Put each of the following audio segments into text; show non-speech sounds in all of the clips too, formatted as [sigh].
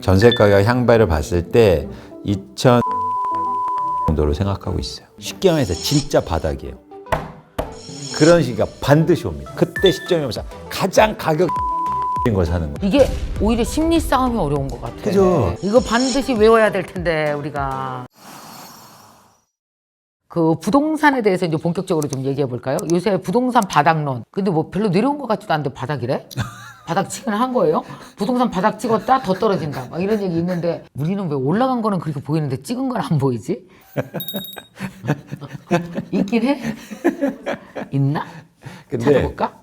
전세 가격 향배를 봤을 때 2천 정도로 생각하고 있어요. 쉽게 말해서 진짜 바닥이에요. 그런 시기가 반드시 옵니다. 그때 시점이 오면서 가장 가격 걸 사는 거예요. 이게 오히려 심리 싸움이 어려운 것 같아. 그죠. 이거 반드시 외워야 될 텐데 우리가. 그 부동산에 대해서 이제 본격적으로 좀 얘기해 볼까요? 요새 부동산 바닥론. 근데 뭐 별로 내려온 것 같지도 않은데 바닥이래? [laughs] 바닥 치긴 한 거예요? 부동산 바닥 찍었다 더 떨어진다. 막 이런 얘기 있는데 우리는 왜 올라간 거는 그렇게 보이는데 찍은 건 안 보이지? [laughs] 있긴 해? 있나? 근데 찾아볼까?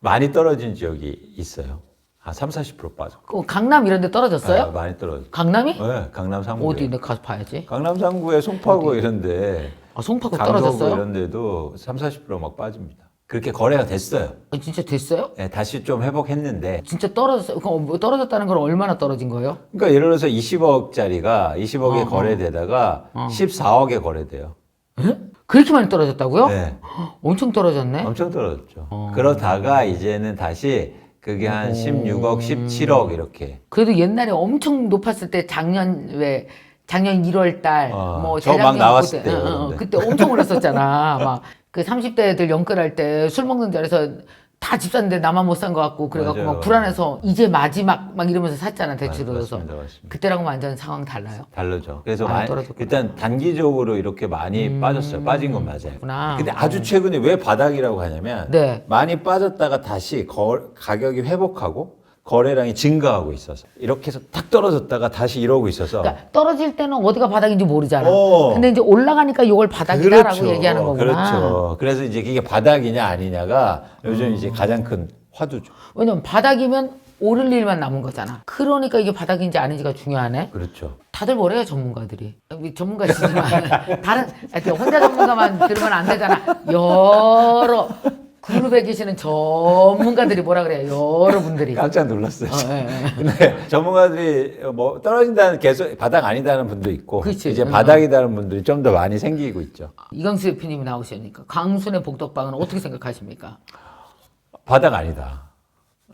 많이 떨어진 지역이 있어요. 한 3, 40% 빠져. 그 강남 이런 데 떨어졌어요? 아, 많이 떨어져. 강남이? 네, 강남 상구. 어디 내가 가서 봐야지. 강남 상구에 송파구 이런데 아, 송파구 강서구 떨어졌어요? 이런 데도 3, 40%막 빠집니다. 그렇게 거래가 됐어요. 아, 진짜 됐어요? 네, 다시 좀 회복했는데 진짜 떨어졌어요? 그럼 뭐 떨어졌다는 건 얼마나 떨어진 거예요? 그러니까 예를 들어서 20억짜리가 20억에 어, 어. 거래되다가 14억에 거래돼요. 에? 그렇게 많이 떨어졌다고요? 네. 엄청 떨어졌네. 엄청 떨어졌죠. 어. 그러다가 이제는 다시 그게 한 16억, 17억 이렇게. 그래도 옛날에 엄청 높았을 때 작년 왜 작년 1월 달, 어, 뭐 저막 재작년 나왔을 그때, 때 어, 어. 그때 엄청 올랐었잖아. [laughs] 막 그 30대 애들 연끌할 때 술 먹는 자리에서 다 집 샀는데 나만 못 산 것 같고 그래갖고 맞아요. 막 불안해서 이제 마지막 막 이러면서 샀잖아 해서 맞습니다, 맞습니다. 그때랑은 완전 상황 달라요. 다르죠. 그래서 많이 많이- 떨어졌구나. 일단 단기적으로 이렇게 많이 빠졌어요. 빠진 건 맞아요. 그렇구나. 근데 아주 최근에 왜 바닥이라고 하냐면 네. 많이 빠졌다가 다시 거- 가격이 회복하고 거래량이 증가하고 있어서 이렇게 해서 탁 떨어졌다가 다시 이러고 있어서 그러니까 떨어질 때는 어디가 바닥인지 모르잖아. 어. 근데 이제 올라가니까 이걸 바닥이다라고 얘기하는 거구나. 그렇죠. 그래서 이제 이게 바닥이냐 아니냐가 요즘 음. 이제 가장 큰 화두죠. 왜냐면 바닥이면 오를 일만 남은 거잖아. 그러니까 이게 바닥인지 아닌지가 중요하네. 그렇죠. 다들 뭐래요 전문가들이 우리 전문가시지만 [laughs] 다른 하여튼 혼자 전문가만 들으면 안 되잖아 여러 그룹에 계시는 전문가들이 뭐라 그래요 여러분들이 깜짝 놀랐어요. 어, 예, 예. 근데 [laughs] 전문가들이 뭐 떨어진다는 계속 바닥 아니다는 분도 있고 그치. 이제 응. 바닥이다는 분들이 좀 더 많이 생기고 있죠. 이광수 대표님이 나오시니까 강순의 복덕방은 어떻게 생각하십니까? 바닥 아니다.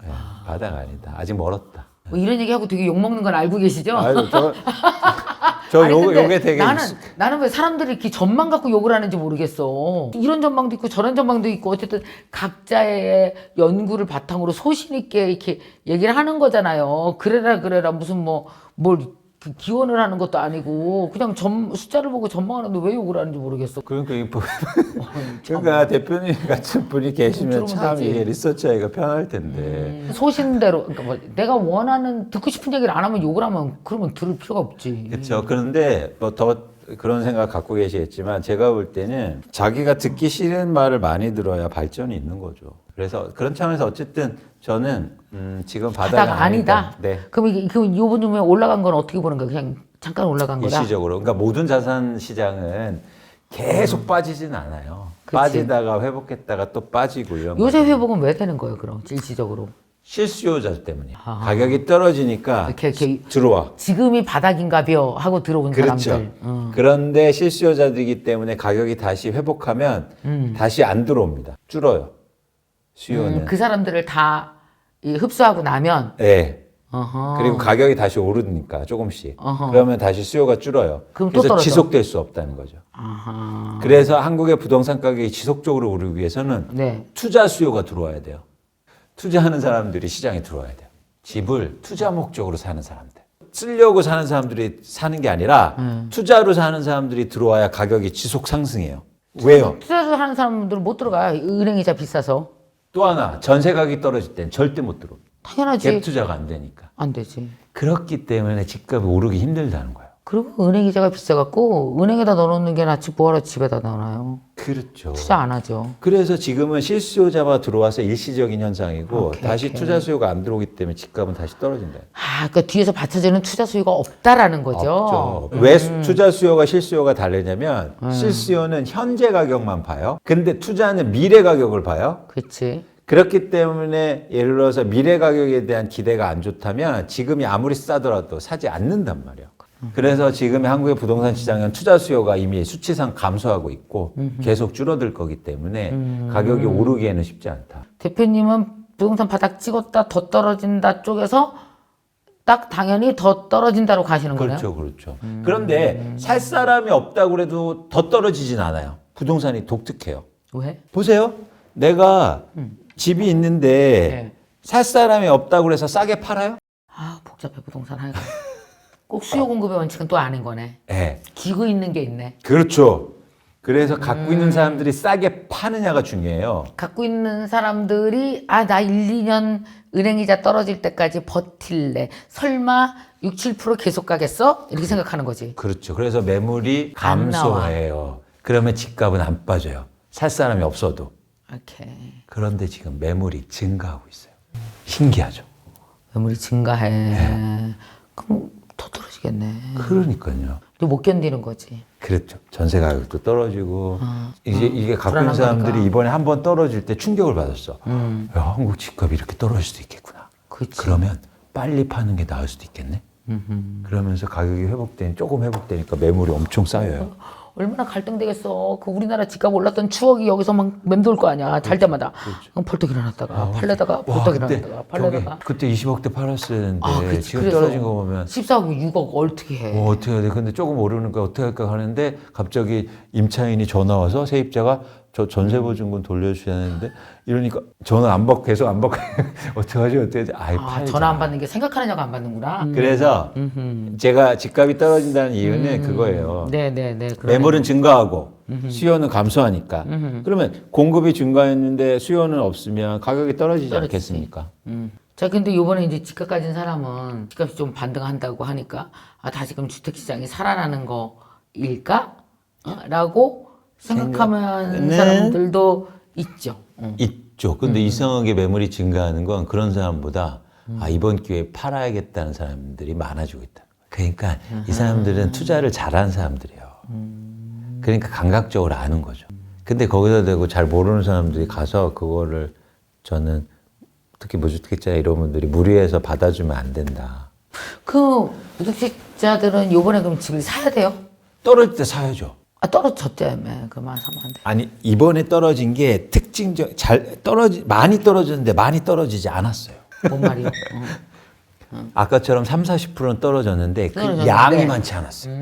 예, 바닥 아니다. 아직 멀었다. 뭐 이런 얘기하고 되게 욕먹는 건 알고 계시죠? 아유, 저, [laughs] 저 아니, 요, 근데 요게 되게 나는 익숙- 나는 왜 사람들이 이렇게 전망 갖고 욕을 하는지 모르겠어. 이런 전망도 있고 저런 전망도 있고 어쨌든 각자의 연구를 바탕으로 소신 있게 이렇게 얘기를 하는 거잖아요. 그래라 그래라 무슨 뭐 뭘 그 기원을 하는 것도 아니고 그냥 점, 숫자를 보고 전망하는데 왜 욕을 하는지 모르겠어. 그러니까, 이 부- [laughs] 그러니까 대표님 같은 분이 계시면 들으면 참 되지. 이게 리서치하기가 편할 텐데. 소신대로 그러니까 뭐 내가 원하는 듣고 싶은 얘기를 안 하면 욕을 하면 그러면 들을 필요가 없지. 그렇죠. 그런데 뭐 더 그런 생각 갖고 계시겠지만 제가 볼 때는 자기가 듣기 싫은 말을 많이 들어야 발전이 있는 거죠. 그래서 그런 차원에서 어쨌든 저는 음, 지금 바닥은 바닥 아니다. 네. 그럼 이게 그럼 요번 쯤에 올라간 건 어떻게 보는 거야? 그냥 잠깐 올라간 거다. 일시적으로. 그러니까 모든 자산 시장은 계속 빠지진 않아요. 그치. 빠지다가 회복했다가 또 빠지고 이런 요새 거죠. 회복은 왜 되는 거예요? 그럼 일시적으로 실수요자 때문이에요. 아. 가격이 떨어지니까 이렇게, 이렇게 들어와. 지금이 바닥인가벼 하고 들어온 그렇죠. 사람들. 어. 그런데 실수요자들이기 때문에 가격이 다시 회복하면 다시 안 들어옵니다. 줄어요. 수요는. 음, 그 사람들을 다 이 흡수하고 나면 네. 어허. 그리고 가격이 다시 오르니까 조금씩. 어허. 그러면 다시 수요가 줄어요. 그럼 또 그래서 떨어져. 지속될 수 없다는 거죠. 아하. 그래서 한국의 부동산 가격이 지속적으로 오르기 위해서는 네. 투자 수요가 들어와야 돼요. 투자하는 사람들이 시장에 들어와야 돼요. 집을 투자 목적으로 사는 사람들. 쓰려고 사는 사람들이 사는 게 아니라 음. 투자로 사는 사람들이 들어와야 가격이 지속 상승해요. 왜요? 투자를 하는 사람들은 못 들어가. 은행 이자 비싸서. 또 하나 전세 가격이 떨어질 땐 절대 못 들어. 당연하지. 갭 투자가 안 되니까. 안 되지. 그렇기 때문에 집값이 오르기 힘들다는 거예요. 그리고 은행 이자가 비싸갖고 은행에다 넣어놓는 게 낫지 뭐하러 집에다 넣어놔요. 그렇죠. 투자 안 하죠. 그래서 지금은 실수요자가 들어와서 일시적인 현상이고 오케이, 다시 오케이. 투자 수요가 안 들어오기 때문에 집값은 다시 떨어진다. 아, 그러니까 뒤에서 받쳐주는 투자 수요가 없다라는 거죠. 없죠. 왜 수- 투자 수요가 실수요가 다르냐면 실수요는 현재 가격만 봐요. 근데 투자는 미래 가격을 봐요. 그렇지. 그렇기 때문에 예를 들어서 미래 가격에 대한 기대가 안 좋다면 지금이 아무리 싸더라도 사지 않는단 말이에요. 그래서 지금의 한국의 부동산 시장은 투자 수요가 이미 수치상 감소하고 있고 계속 줄어들 거기 때문에 가격이 오르기에는 쉽지 않다. 대표님은 부동산 바닥 찍었다 더 떨어진다 쪽에서 딱 당연히 더 떨어진다로 가시는 거네요. 그렇죠, 그렇죠. 그런데 살 사람이 없다고 그래도 더 떨어지진 않아요. 부동산이 독특해요. 왜? 보세요. 내가 집이 있는데 네. 살 사람이 없다고 그래서 싸게 팔아요? 아 복잡해 부동산 하여간. 꼭 수요 공급의 원칙은 또 아닌 거네. 네. 기고 있는 게 있네. 그렇죠. 그래서 갖고 있는 사람들이 싸게 파느냐가 중요해요. 갖고 있는 사람들이 아 나 1, 2년 은행이자 떨어질 때까지 버틸래. 설마 6, 7% 계속 가겠어? 이렇게 생각하는 거지. 그렇죠. 그래서 매물이 안 나와. 감소해요. 그러면 집값은 안 빠져요. 살 사람이 없어도. 오케이. 그런데 지금 매물이 증가하고 있어요. 신기하죠. 매물이 증가해. 네. 그럼 더 떨어지겠네. 그러니까요. 또 못 견디는 거지. 그렇죠. 전세 가격도 떨어지고 이제 이게 갖고 아, 불안한 있는 사람들이 거니까. 이번에 한번 떨어질 때 충격을 받았어. 음. 야, 한국 집값이 이렇게 떨어질 수도 있겠구나. 그치. 그러면 빨리 파는 게 나을 수도 있겠네. 그러면서 가격이 회복되니 조금 회복되니까 매물이 엄청 쌓여요. [laughs] 얼마나 갈등되겠어. 그 우리나라 집값 올랐던 추억이 여기서 막 맴돌 거 아니야. 잘 때마다. 그럼 벌떡 일어났다가 팔려다가 그렇죠. 와, 벌떡 일어났다가 팔려다가. 그때 20억대 팔았었는데 아, 그치. 지금 그래서 떨어진 거 보면 14억 6억 어떻게 해. 어, 어떻게 해야 돼? 근데 조금 오르니까 어떻게 할까 하는데 갑자기 임차인이 전화 와서 세입자가 저 전세 보증금 돌려주셔야 하는데 이러니까 전화 안 받고 계속 안 받고 [laughs] 어떻게 하지 어떻게 하지? 아이 아, 팔자. 전화 안 받는 게 생각하느냐고 안 받는구나. 그래서 제가 집값이 떨어진다는 이유는 그거예요. 네네네. 매물은 증가하고 수요는 감소하니까. 그러면 공급이 증가했는데 수요는 없으면 가격이 떨어지지 떨어지지. 않겠습니까? 음. 자, 근데 요번에 이제 집값 가진 사람은 집값이 좀 반등한다고 하니까 아, 다시금 주택시장이 살아나는 거일까? 어? 라고 생각하는 생각은- 사람들도 있죠. 어. 있죠. 근데 이상하게 매물이 증가하는 건 그런 사람보다 아, 이번 기회에 팔아야겠다는 사람들이 많아지고 있다. 그러니까 이 사람들은 투자를 잘하는 사람들이에요. 그러니까 감각적으로 아는 거죠. 근데 거기다 대고 잘 모르는 사람들이 가서 그거를 저는 특히 무주택자 이런 분들이 무리해서 받아주면 안 된다. 그 무주택자들은 요번에 그럼 집을 사야 돼요? 떨어질 때 사야죠. 아, 떨어졌다며. 그만 사면 안 돼. 아니 이번에 떨어진 게 특징적 잘 떨어지 많이 떨어졌는데 많이 떨어지지 않았어요. 뭔 말이요? 어. [laughs] 아까처럼 3, 40%는 떨어졌는데 그 떨어졌는데. 양이 많지 않았어요.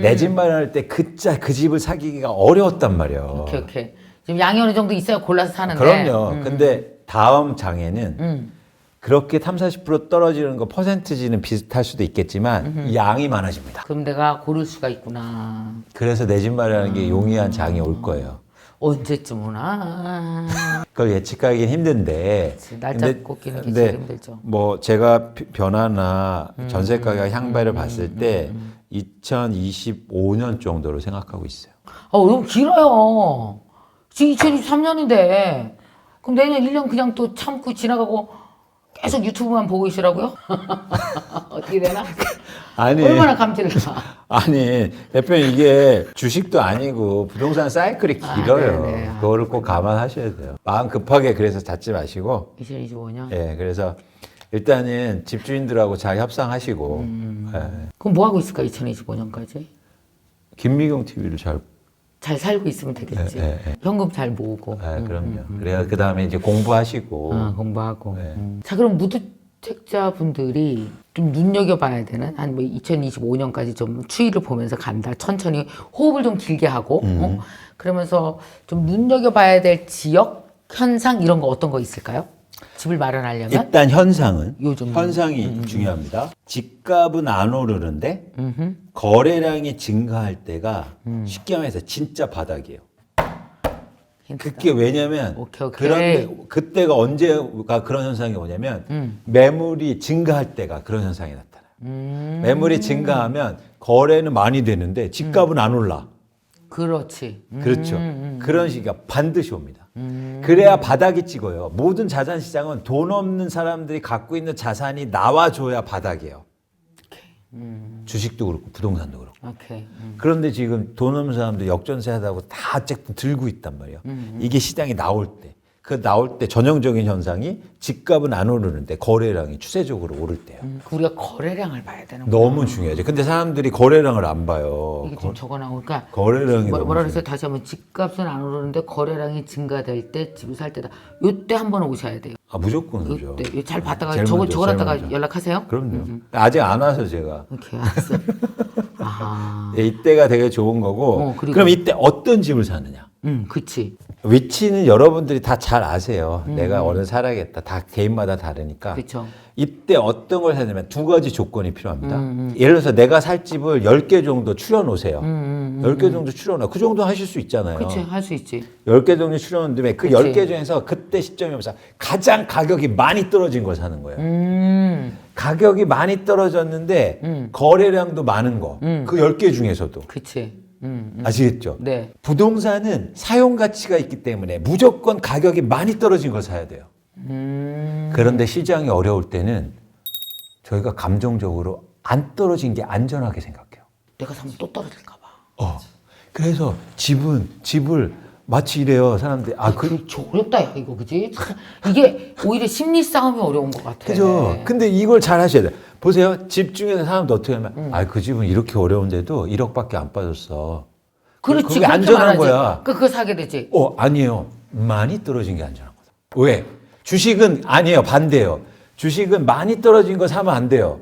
내 집 마련할 때그그 집을 사기가 어려웠단 말이에요. 오케이, 오케이. 지금 양이 어느 정도 있어야 골라서 사는데. 그럼요. 근데 다음 장에는 음. 그렇게 3, 40% 떨어지는 거 퍼센트지는 비슷할 수도 있겠지만 양이 많아집니다. 그럼 내가 고를 수가 있구나. 그래서 내 집 마련하는 음. 게 용이한 장이 올 거예요. 언제쯤 오나. 그걸 예측하기는 힘든데. 그치, 날짜 꼽기는 게 제일 힘들죠. 뭐 제가 비- 변화나 음, 전세 가격 향배를 봤을 때 2025년 정도로 생각하고 있어요. 아, 너무 길어요. 지금 2023년인데. 그럼 내년 1년 그냥 또 참고 지나가고 계속 유튜브만 보고 있으라고요? [laughs] 어떻게 되나? 아니, 얼마나 감질을 나. [laughs] 아니 대표님 이게 주식도 아니고 부동산 사이클이 아, 길어요. 네네. 아, 그거를 꼭 감안하셔야 돼요. 마음 급하게 그래서 잡지 마시고, 2025년. 예, 그래서 일단은 집주인들하고 잘 협상하시고, 음. 예, 그럼 뭐 하고 있을까? 2025년까지? 김미경 TV를 잘, 잘 살고 있으면 되겠지. 예, 예, 현금 잘 모으고. 예, 그럼요. 그래야 그 다음에 이제 공부하시고, 아, 공부하고. 네. 음. 자, 그럼 무주택자분들이 좀 눈여겨봐야 되는 한 뭐 2025년까지 좀 추이를 보면서 간다. 천천히 호흡을 좀 길게 하고, 어? 그러면서 좀 눈여겨봐야 될 지역 현상 이런 거 어떤 거 있을까요? 집을 마련하려면 일단 현상은 요즘 현상이 중요합니다. 집값은 안 오르는데 거래량이 증가할 때가 쉽게 말해서 진짜 바닥이에요. 힌트다. 그게 왜냐면 오케이, 오케이. 그런데 그때가 언제가 그런 현상이 오냐면 음. 매물이 증가할 때가 그런 현상이 나타나요. 매물이 증가하면 거래는 많이 되는데 집값은 안 올라. 그렇지. 음. 그렇죠. 그런 시기가 반드시 옵니다. 그래야 바닥이 찍어요. 모든 자산 시장은 돈 없는 사람들이 갖고 있는 자산이 나와줘야 바닥이에요. 주식도 그렇고 부동산도 그렇고. 오케이. 음. 그런데 지금 돈 없는 사람들 역전세 하다고 다 어쨌든 들고 있단 말이에요. 이게 시장이 나올 때. 그 나올 때 전형적인 현상이 집값은 안 오르는데 거래량이 추세적으로 오를 때요. 음, 우리가 거래량을 봐야 되는 거. 너무 중요하죠. 근데 사람들이 거래량을 안 봐요. 이게 좀 적어나오니까 거래량이 뭐, 뭐라 그랬어요? 다시 한번 집값은 안 오르는데 거래량이 증가될 때 집을 살 때다. 요때 한번 오셔야 돼요. 아, 무조건 그죠. 네, 잘 봤다가 저거 먼저, 저거 제일 갖다가 먼저. 연락하세요. 그럼요. 아직 안 와서 제가. 오케이 알았어. [laughs] 아, 예, 이때가 되게 좋은 거고. 어, 그럼 이때 어떤 집을 사느냐? 음, 그치. 위치는 여러분들이 다 잘 아세요. 내가 어느 살아야겠다. 다 개인마다 다르니까. 그쵸. 이때 어떤 걸 사냐면 두 가지 조건이 필요합니다. 음, 예를 들어서 내가 살 집을 10개 정도 추려 놓으세요. 음, 10개 정도 추려 놓아. 그 정도 하실 수 있잖아요. 그치 할 수 있지. 10개 정도 추려 놓은 다음에 그 그치. 10개 중에서 그때 시점이 오면서 가장 가격이 많이 떨어진 걸 사는 거예요. 음, 가격이 많이 떨어졌는데 음. 거래량도 많은 거. 그 10개 중에서도. 그치. 음, 음. 아시겠죠? 네. 부동산은 사용 가치가 있기 때문에 무조건 가격이 많이 떨어진 걸 사야 돼요. 음, 그런데 시장이 어려울 때는 저희가 감정적으로 안 떨어진 게 안전하게 생각해요. 내가 사면 또 떨어질까 봐. 어. 그래서 집은 집을 마치 이래요. 사람들이 아 그, 그, 저 어렵다 야 이거 그지? 참, 이게 오히려 심리 싸움이 어려운 것 같아. 그죠. 근데 이걸 잘 하셔야 돼요. 보세요. 집 중에서 사람들 어떻게 하면 음. 아그 집은 이렇게 어려운데도 1억밖에 안 빠졌어. 그렇지. 그게 안전한 말하지. 거야. 그 그거 사게 되지. 어, 아니에요. 많이 떨어진 게 안전한 거다. 왜? 주식은 아니에요. 반대예요. 주식은 많이 떨어진 거 사면 안 돼요.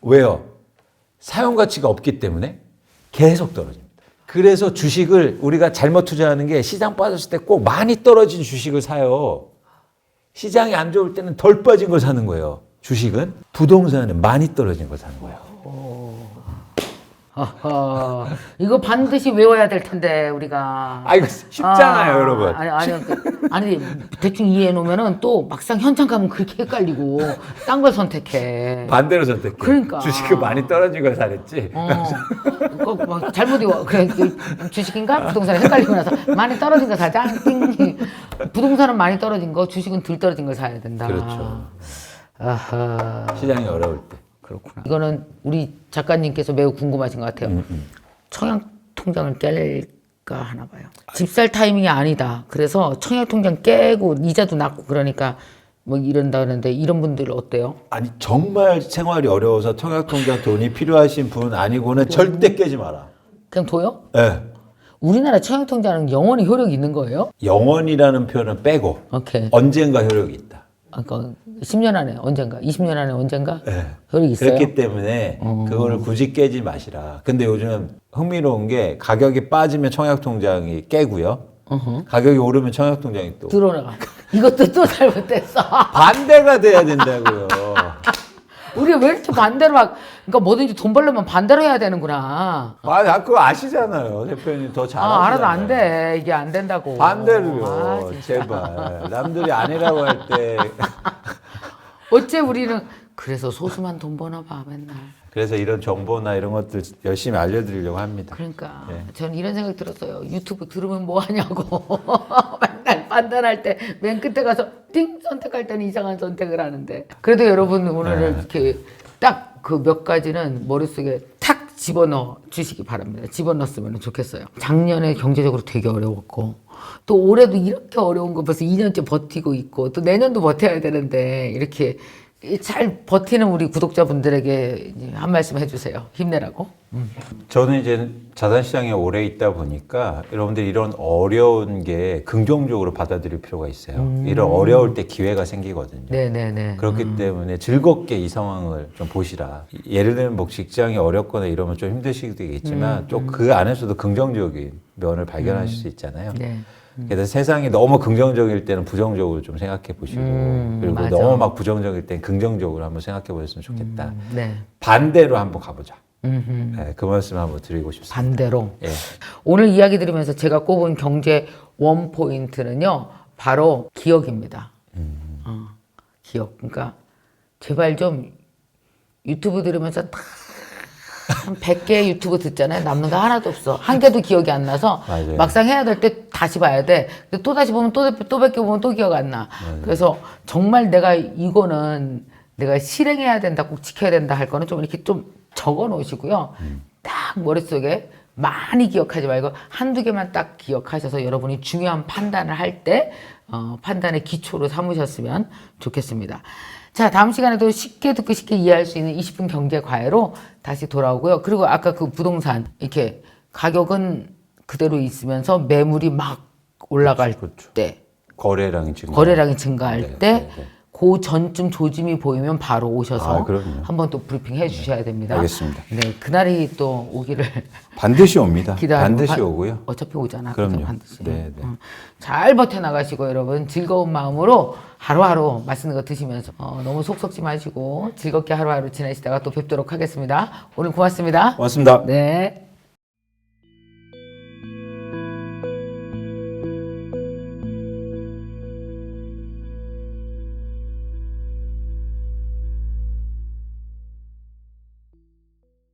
왜요? 사용 가치가 없기 때문에 계속 떨어집니다. 그래서 주식을 우리가 잘못 투자하는 게 시장 빠졌을 때 꼭 많이 떨어진 주식을 사요. 시장이 안 좋을 때는 덜 빠진 걸 사는 거예요. 주식은 부동산은 많이 떨어진 걸 사는 거예요. 이거 반드시 외워야 될 텐데 우리가. 아 이거 쉽잖아요, 아, 여러분. 아니 아니 그, 아니 대충 이해해 놓으면은 또 막상 현장 가면 그렇게 헷갈리고 딴 걸 선택해. 반대로 선택해. 그러니까. 주식은 많이 떨어진 걸 사랬지. 어, 그거 막 잘못 이거 그래 그 주식인가 부동산 헷갈리고 나서 많이 떨어진 거 사자. 띵. 부동산은 많이 떨어진 거, 주식은 덜 떨어진 걸 사야 된다. 그렇죠. 아하. 시장이 어려울 때. 그렇구나. 이거는 우리 작가님께서 매우 궁금하신 것 같아요. 음, 청약 통장을 깰까 하나 봐요. 집살 타이밍이 아니다. 그래서 청약 통장 깨고 이자도 낮고 그러니까 뭐 이런다 그러는데 이런 분들 어때요? 아니 정말 생활이 어려워서 청약통장 돈이 필요하신 분 아니고는 절대 깨지 마라. 그냥 둬요? 예. 우리나라 청약 통장은 영원히 효력이 있는 거예요? 영원이라는 표현은 빼고 오케이. 언젠가 효력이 있다. 아까 10년 안에 언젠가, 20년 안에 언젠가 예. 효력이 있어요. 그렇기 때문에 그거를 굳이 깨지 마시라. 근데 요즘 흥미로운 게 가격이 빠지면 청약 통장이 깨고요. 가격이 오르면 청약 통장이 또 들어가. 이것도 또 잘못됐어. [laughs] 반대가 돼야 된다고요. 우리 왜 이렇게 반대로 막, 그러니까 뭐든지 돈 벌려면 반대로 해야 되는구나. 아, 그거 아시잖아요. 대표님 더 잘하시잖아요. 아, 알아도 안 돼. 이게 안 된다고. 반대로요. 아. 제발. 남들이 아니라고 할 때. [laughs] 어째 우리는 그래서 소수만 돈 버나 봐 맨날. 그래서 이런 정보나 이런 것들 열심히 알려드리려고 합니다. 그러니까 네. 저는 이런 생각 들었어요. 유튜브 들으면 뭐 하냐고. 판단할 때 맨 끝에 가서 띵 선택할 때는 이상한 선택을 하는데. 그래도 여러분 오늘 네. 이렇게 딱 그 몇 가지는 머릿속에 탁 집어넣어 주시기 바랍니다. 집어넣었으면 좋겠어요. 작년에 경제적으로 되게 어려웠고 또 올해도 이렇게 어려운 거 벌써 2년째 버티고 있고 또 내년도 버텨야 되는데 이렇게 잘 버티는 우리 구독자분들에게 한 말씀 해주세요. 힘내라고. 저는 이제 자산시장에 오래 있다 보니까 여러분들이 이런 어려운 게 긍정적으로 받아들일 필요가 있어요. 이런 어려울 때 기회가 생기거든요. 네네네. 그렇기 때문에 즐겁게 이 상황을 좀 보시라. 예를 들면 뭐 직장이 어렵거나 이러면 좀 힘드시겠지만 좀그 안에서도 긍정적인 면을 발견하실 수 있잖아요. 네. 그래서 세상이 너무 긍정적일 때는 부정적으로 좀 생각해 보시고 음, 그리고 맞아. 너무 막 부정적일 때는 긍정적으로 한번 생각해 보셨으면 좋겠다. 네. 반대로 한번 가보자. 네, 그 말씀 한번 드리고 싶습니다. 반대로. 예. 오늘 이야기 들으면서 제가 꼽은 경제 원 포인트는요, 바로 기억입니다. 어, 기억. 그러니까 제발 좀 유튜브 들으면서 한 100개 유튜브 듣잖아요. 남는 거 하나도 없어. 한 개도 기억이 안 나서 맞아요. 막상 해야 될 때 다시 봐야 돼. 근데 또 다시 보면 또, 또 100개 보면 또 기억 안 나. 그래서 정말 내가 이거는 내가 실행해야 된다, 꼭 지켜야 된다 할 거는 좀 이렇게 좀 적어 놓으시고요. 딱 머릿속에 많이 기억하지 말고 한두 개만 딱 기억하셔서 여러분이 중요한 판단을 할 때 어, 판단의 기초로 삼으셨으면 좋겠습니다. 자, 다음 시간에도 쉽게 듣고 쉽게 이해할 수 있는 20분 경제 과외로 다시 돌아오고요. 그리고 아까 그 부동산 이렇게 가격은 그대로 있으면서 매물이 막 올라갈 그렇죠. 때 거래량이 증가. 거래량이 증가할 네, 때 네, 네. 그 전쯤 조짐이 보이면 바로 오셔서 아. 한번 또 브리핑 해 주셔야 됩니다. 알겠습니다. 네, 그날이 또 오기를 [laughs] 반드시 옵니다. 기다리고 반드시 바- 오고요. 어차피 오잖아. 그럼요. 반드시. 네, 네. 음. 잘 버텨 나가시고 여러분 즐거운 마음으로 하루하루 맛있는 거 드시면서 어, 너무 속 썩지 마시고 즐겁게 하루하루 지내시다가 또 뵙도록 하겠습니다. 오늘 고맙습니다. 고맙습니다. 네.